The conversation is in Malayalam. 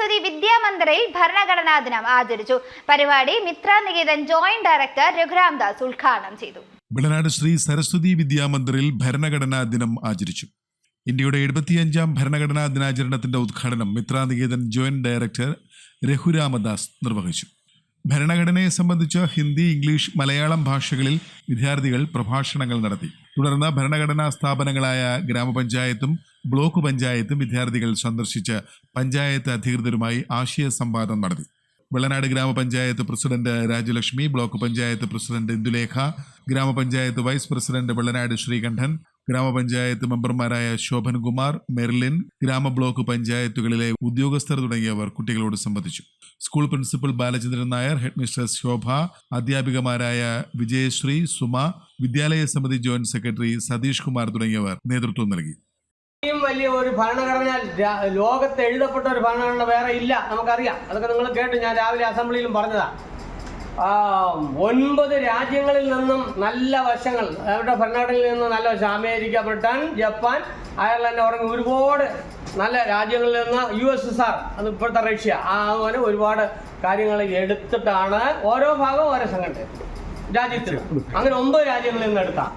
സരസ്വതി വിദ്യാമന്ദിരയിൽ ഭരണഘടനാ ദിനം ആചരിച്ചു. പരിപാടി മിത്ര നികേതൻ ജോയിന്റ് ഡയറക്ടർ രഘുരാം ദാസ് ഉദ്ഘാടനം ചെയ്തു. വിളനാട് ശ്രീ സരസ്വതി വിദ്യാമന്ദിറിൽ ഭരണഘടനാ ദിനം ആചരിച്ചു. ഇന്ത്യയുടെ എഴുപത്തിയഞ്ചാം ഭരണഘടനാ ദിനാചരണത്തിന്റെ ഉദ്ഘാടനം മിത്രാനികേതൻ ജോയിന്റ് ഡയറക്ടർ രഘുരാമദാസ് നിർവഹിച്ചു. ഭരണഘടനയെ സംബന്ധിച്ച് ഹിന്ദി ഇംഗ്ലീഷ് മലയാളം ഭാഷകളിൽ വിദ്യാർത്ഥികൾ പ്രഭാഷണങ്ങൾ നടത്തി. തുടർന്ന് ഭരണഘടനാ സ്ഥാപനങ്ങളായ ഗ്രാമപഞ്ചായത്തും ബ്ലോക്ക് പഞ്ചായത്തും വിദ്യാർത്ഥികൾ സന്ദർശിച്ച് പഞ്ചായത്ത് അധികൃതരുമായി ആശയ സംവാദം നടത്തി. വെള്ളനാട് ഗ്രാമപഞ്ചായത്ത് president Rajalakshmi block panchayat president Indulekha ഗ്രാമപഞ്ചായത്ത് വൈസ് പ്രസിഡന്റ് വെള്ളനാട് ശ്രീകണ്ഠൻ ഗ്രാമപഞ്ചായത്ത് മെമ്പർമാരായ ശോഭൻകുമാർ മെർലിൻ ഗ്രാമ ബ്ലോക്ക് പഞ്ചായത്തുകളിലെ ഉദ്യോഗസ്ഥർ തുടങ്ങിയവർ കുട്ടികളോട് സംബന്ധിച്ചു school principal Balachandran Nair head Shobha അധ്യാപികമാരായ Vijayasree Suma വിദ്യാലയ സമിതി ജോയിന്റ് സെക്രട്ടറി സതീഷ് കുമാർ തുടങ്ങിയവർ നേതൃത്വം നൽകി. ഇത്രയും വലിയ ഒരു ഭരണഘടന ലോകത്ത് എഴുതപ്പെട്ട ഒരു ഭരണഘടന വേറെ ഇല്ല. നമുക്കറിയാം. അതൊക്കെ നിങ്ങൾ കേട്ടു. ഞാൻ രാവിലെ അസംബ്ലിയിലും പറഞ്ഞതാ. ആ, ഒൻപത് രാജ്യങ്ങളിൽ നിന്നും നല്ല വശങ്ങൾ അവരുടെ ഭരണഘടനയിൽ നിന്ന് നല്ല വശം. അമേരിക്ക ബ്രിട്ടൻ ജപ്പാൻ അയർലൻഡ് തുടങ്ങി ഒരുപാട് നല്ല രാജ്യങ്ങളിൽ നിന്ന് യു എസ് എസ് ആർ അത് ഇപ്പോഴത്തെ റഷ്യ. ആ അതുപോലെ ഒരുപാട് കാര്യങ്ങൾ എടുത്തിട്ടാണ് ഓരോ ഭാഗവും ഓരോ സംഘടന രാജ്യത്തിൽ അങ്ങനെ ഒമ്പത് രാജ്യങ്ങളിൽ നിന്ന് എടുത്താൽ